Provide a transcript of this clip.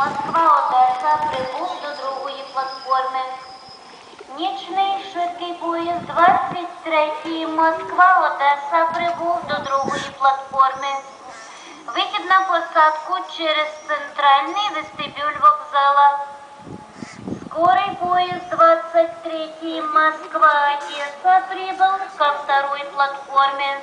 Москва Одеса прибув до другої платформи. Нічний швидкий поїзд 23 Москва Одеса прибув до другої платформи. Вихід на посадку через центральний вестибюль вокзала. Скорий поезд 23 Москва Одесса прибыл ко второй платформе.